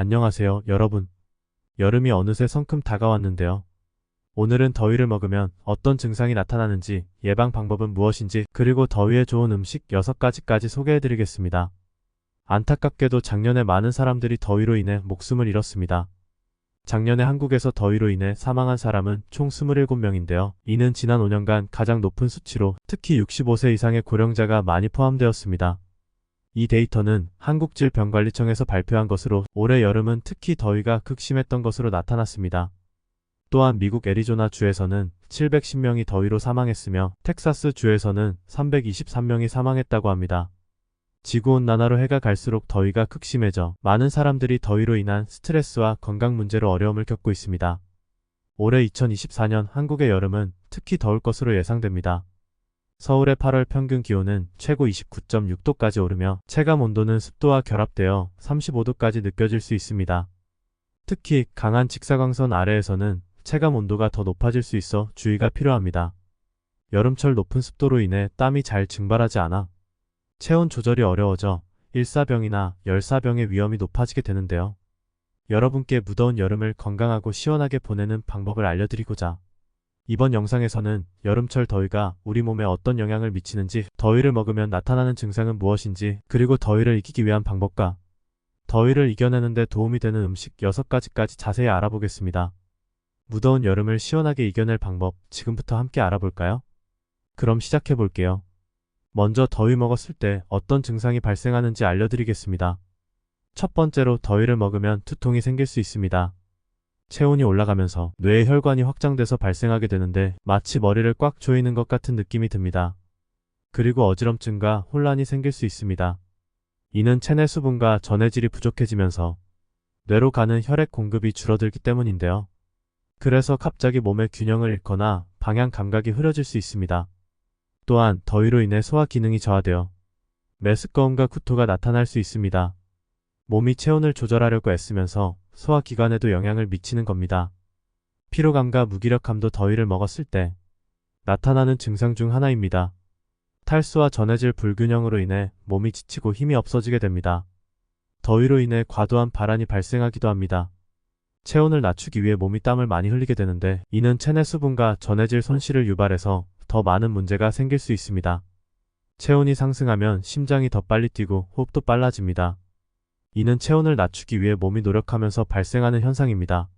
안녕하세요, 여러분. 여름이 어느새 성큼 다가왔는데요. 오늘은 더위를 먹으면 어떤 증상이 나타나는지, 예방 방법은 무엇인지, 그리고 더위에 좋은 음식 6가지까지 소개해드리겠습니다. 안타깝게도 작년에 많은 사람들이 더위로 인해 목숨을 잃었습니다. 작년에 한국에서 더위로 인해 사망한 사람은 총 27명인데요. 이는 지난 5년간 가장 높은 수치로 특히 65세 이상의 고령자가 많이 포함되었습니다. 이 데이터는 한국질병관리청에서 발표한 것으로 올해 여름은 특히 더위가 극심했던 것으로 나타났습니다. 또한 미국 애리조나 주에서는 710명이 더위로 사망했으며 텍사스 주에서는 323명이 사망했다고 합니다. 지구온난화로 해가 갈수록 더위가 극심해져 많은 사람들이 더위로 인한 스트레스와 건강 문제로 어려움을 겪고 있습니다. 올해 2024년 한국의 여름은 특히 더울 것으로 예상됩니다. 서울의 8월 평균 기온은 최고 29.6도까지 오르며 체감 온도는 습도와 결합되어 35도까지 느껴질 수 있습니다. 특히 강한 직사광선 아래에서는 체감 온도가 더 높아질 수 있어 주의가 필요합니다. 여름철 높은 습도로 인해 땀이 잘 증발하지 않아 체온 조절이 어려워져 일사병이나 열사병의 위험이 높아지게 되는데요. 여러분께 무더운 여름을 건강하고 시원하게 보내는 방법을 알려드리고자 이번 영상에서는 여름철 더위가 우리 몸에 어떤 영향을 미치는지, 더위를 먹으면 나타나는 증상은 무엇인지, 그리고 더위를 이기기 위한 방법과 더위를 이겨내는데 도움이 되는 음식 6가지까지 자세히 알아보겠습니다. 무더운 여름을 시원하게 이겨낼 방법 지금부터 함께 알아볼까요? 그럼 시작해 볼게요. 먼저 더위 먹었을 때 어떤 증상이 발생하는지 알려드리겠습니다. 첫 번째로 더위를 먹으면 두통이 생길 수 있습니다. 체온이 올라가면서 뇌의 혈관이 확장돼서 발생하게 되는데 마치 머리를 꽉 조이는 것 같은 느낌이 듭니다. 그리고 어지럼증과 혼란이 생길 수 있습니다. 이는 체내 수분과 전해질이 부족해지면서 뇌로 가는 혈액 공급이 줄어들기 때문인데요. 그래서 갑자기 몸의 균형을 잃거나 방향 감각이 흐려질 수 있습니다. 또한 더위로 인해 소화 기능이 저하되어 메스꺼움과 구토가 나타날 수 있습니다. 몸이 체온을 조절하려고 애쓰면서 소화기관에도 영향을 미치는 겁니다. 피로감과 무기력함도 더위를 먹었을 때 나타나는 증상 중 하나입니다. 탈수와 전해질 불균형으로 인해 몸이 지치고 힘이 없어지게 됩니다. 더위로 인해 과도한 발한이 발생하기도 합니다. 체온을 낮추기 위해 몸이 땀을 많이 흘리게 되는데 이는 체내 수분과 전해질 손실을 유발해서 더 많은 문제가 생길 수 있습니다. 체온이 상승하면 심장이 더 빨리 뛰고 호흡도 빨라집니다. 이는 체온을 낮추기 위해 몸이 노력하면서 발생하는 현상입니다.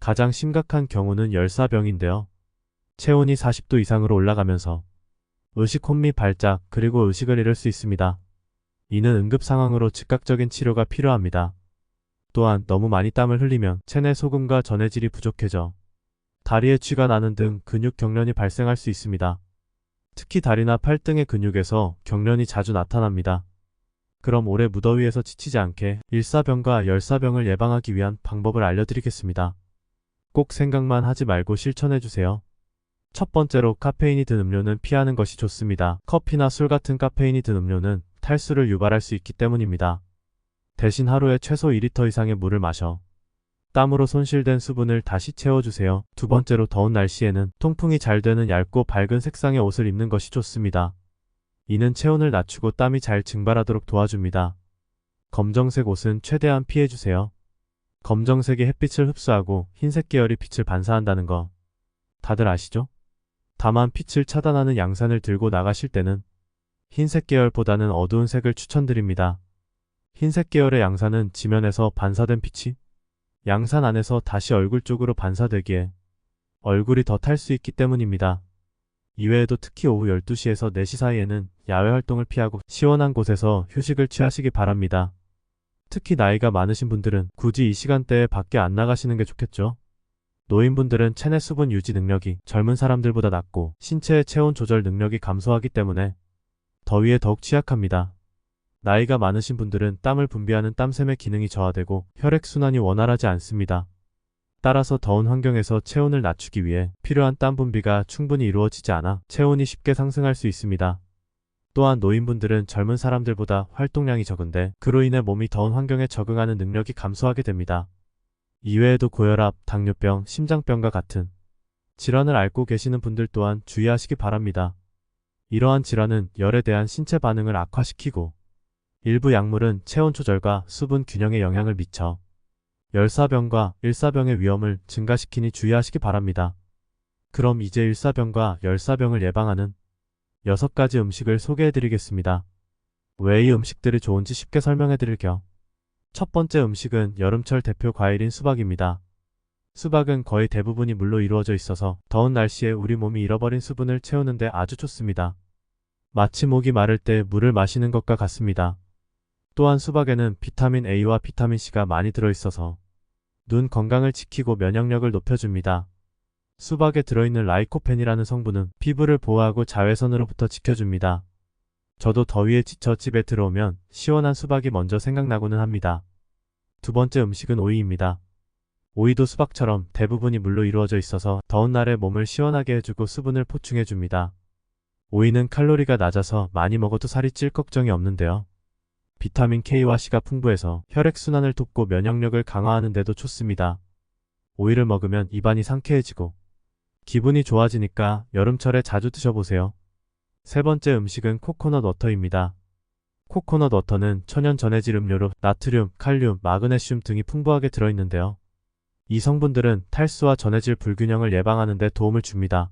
가장 심각한 경우는 열사병인데요. 체온이 40도 이상으로 올라가면서 의식 혼미 발작 그리고 의식을 잃을 수 있습니다. 이는 응급 상황으로 즉각적인 치료가 필요합니다. 또한 너무 많이 땀을 흘리면 체내 소금과 전해질이 부족해져 다리에 쥐가 나는 등 근육 경련이 발생할 수 있습니다. 특히 다리나 팔 등의 근육에서 경련이 자주 나타납니다. 그럼 올해 무더위에서 지치지 않게 일사병과 열사병을 예방하기 위한 방법을 알려드리겠습니다. 꼭 생각만 하지 말고 실천해주세요. 첫 번째로 카페인이 든 음료는 피하는 것이 좋습니다. 커피나 술 같은 카페인이 든 음료는 탈수를 유발할 수 있기 때문입니다. 대신 하루에 최소 2리터 이상의 물을 마셔 땀으로 손실된 수분을 다시 채워주세요. 두 번째로 더운 날씨에는 통풍이 잘 되는 얇고 밝은 색상의 옷을 입는 것이 좋습니다. 이는 체온을 낮추고 땀이 잘 증발하도록 도와줍니다. 검정색 옷은 최대한 피해주세요. 검정색이 햇빛을 흡수하고 흰색 계열이 빛을 반사한다는 거 다들 아시죠? 다만 빛을 차단하는 양산을 들고 나가실 때는 흰색 계열보다는 어두운 색을 추천드립니다. 흰색 계열의 양산은 지면에서 반사된 빛이 양산 안에서 다시 얼굴 쪽으로 반사되기에 얼굴이 더 탈 수 있기 때문입니다. 이외에도 특히 오후 12시에서 4시 사이에는 야외 활동을 피하고 시원한 곳에서 휴식을 취하시기 바랍니다. 특히 나이가 많으신 분들은 굳이 이 시간대에 밖에 안 나가시는 게 좋겠죠. 노인분들은 체내 수분 유지 능력이 젊은 사람들보다 낮고 신체의 체온 조절 능력이 감소하기 때문에 더위에 더욱 취약합니다. 나이가 많으신 분들은 땀을 분비하는 땀샘의 기능이 저하되고 혈액순환이 원활하지 않습니다. 따라서 더운 환경에서 체온을 낮추기 위해 필요한 땀 분비가 충분히 이루어지지 않아 체온이 쉽게 상승할 수 있습니다. 또한 노인분들은 젊은 사람들보다 활동량이 적은데 그로 인해 몸이 더운 환경에 적응하는 능력이 감소하게 됩니다. 이외에도 고혈압, 당뇨병, 심장병과 같은 질환을 앓고 계시는 분들 또한 주의하시기 바랍니다. 이러한 질환은 열에 대한 신체 반응을 악화시키고 일부 약물은 체온 조절과 수분 균형에 영향을 미쳐 열사병과 일사병의 위험을 증가시키니 주의하시기 바랍니다. 그럼 이제 일사병과 열사병을 예방하는 6가지 음식을 소개해 드리겠습니다. 왜 이 음식들이 좋은지 쉽게 설명해 드릴게요. 첫 번째 음식은 여름철 대표 과일인 수박입니다. 수박은 거의 대부분이 물로 이루어져 있어서 더운 날씨에 우리 몸이 잃어버린 수분을 채우는데 아주 좋습니다. 마치 목이 마를 때 물을 마시는 것과 같습니다. 또한 수박에는 비타민 A와 비타민 C가 많이 들어있어서 눈 건강을 지키고 면역력을 높여줍니다. 수박에 들어있는 라이코펜이라는 성분은 피부를 보호하고 자외선으로부터 지켜줍니다. 저도 더위에 지쳐 집에 들어오면 시원한 수박이 먼저 생각나고는 합니다. 두 번째 음식은 오이입니다. 오이도 수박처럼 대부분이 물로 이루어져 있어서 더운 날에 몸을 시원하게 해주고 수분을 보충해줍니다. 오이는 칼로리가 낮아서 많이 먹어도 살이 찔 걱정이 없는데요. 비타민 K와 C가 풍부해서 혈액순환을 돕고 면역력을 강화하는 데도 좋습니다. 오이를 먹으면 입안이 상쾌해지고 기분이 좋아지니까 여름철에 자주 드셔보세요. 세 번째 음식은 코코넛 워터입니다. 코코넛 워터는 천연 전해질 음료로 나트륨, 칼륨, 마그네슘 등이 풍부하게 들어있는데요. 이 성분들은 탈수와 전해질 불균형을 예방하는 데 도움을 줍니다.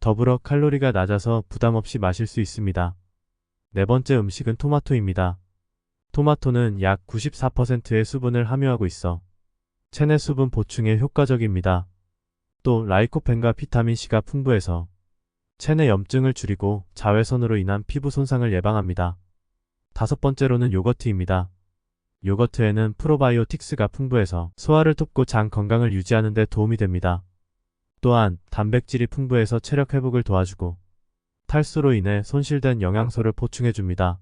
더불어 칼로리가 낮아서 부담 없이 마실 수 있습니다. 네 번째 음식은 토마토입니다. 토마토는 약 94%의 수분을 함유하고 있어 체내 수분 보충에 효과적입니다. 또 라이코펜과 비타민C가 풍부해서 체내 염증을 줄이고 자외선으로 인한 피부 손상을 예방합니다. 다섯 번째로는 요거트입니다. 요거트에는 프로바이오틱스가 풍부해서 소화를 돕고 장 건강을 유지하는 데 도움이 됩니다. 또한 단백질이 풍부해서 체력 회복을 도와주고 탈수로 인해 손실된 영양소를 보충해줍니다.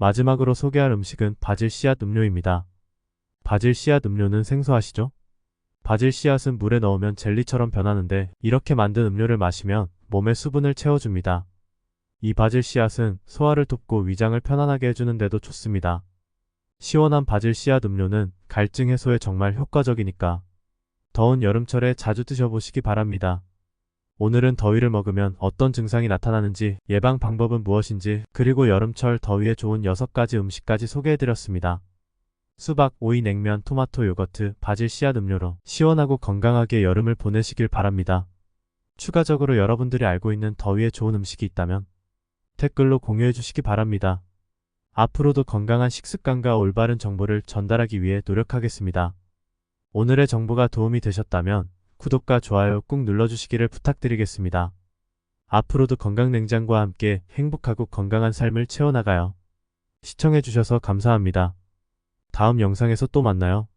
마지막으로 소개할 음식은 바질 씨앗 음료입니다. 바질 씨앗 음료는 생소하시죠? 바질 씨앗은 물에 넣으면 젤리처럼 변하는데 이렇게 만든 음료를 마시면 몸에 수분을 채워줍니다. 이 바질 씨앗은 소화를 돕고 위장을 편안하게 해주는 데도 좋습니다. 시원한 바질 씨앗 음료는 갈증 해소에 정말 효과적이니까 더운 여름철에 자주 드셔보시기 바랍니다. 오늘은 더위를 먹으면 어떤 증상이 나타나는지, 예방 방법은 무엇인지, 그리고 여름철 더위에 좋은 6가지 음식까지 소개해드렸습니다. 수박, 오이, 냉면, 토마토, 요거트, 바질 씨앗 음료로 시원하고 건강하게 여름을 보내시길 바랍니다. 추가적으로 여러분들이 알고 있는 더위에 좋은 음식이 있다면 댓글로 공유해 주시기 바랍니다. 앞으로도 건강한 식습관과 올바른 정보를 전달하기 위해 노력하겠습니다. 오늘의 정보가 도움이 되셨다면 구독과 좋아요 꾹 눌러주시기를 부탁드리겠습니다. 앞으로도 건강냉장과 함께 행복하고 건강한 삶을 채워나가요. 시청해주셔서 감사합니다. 다음 영상에서 또 만나요.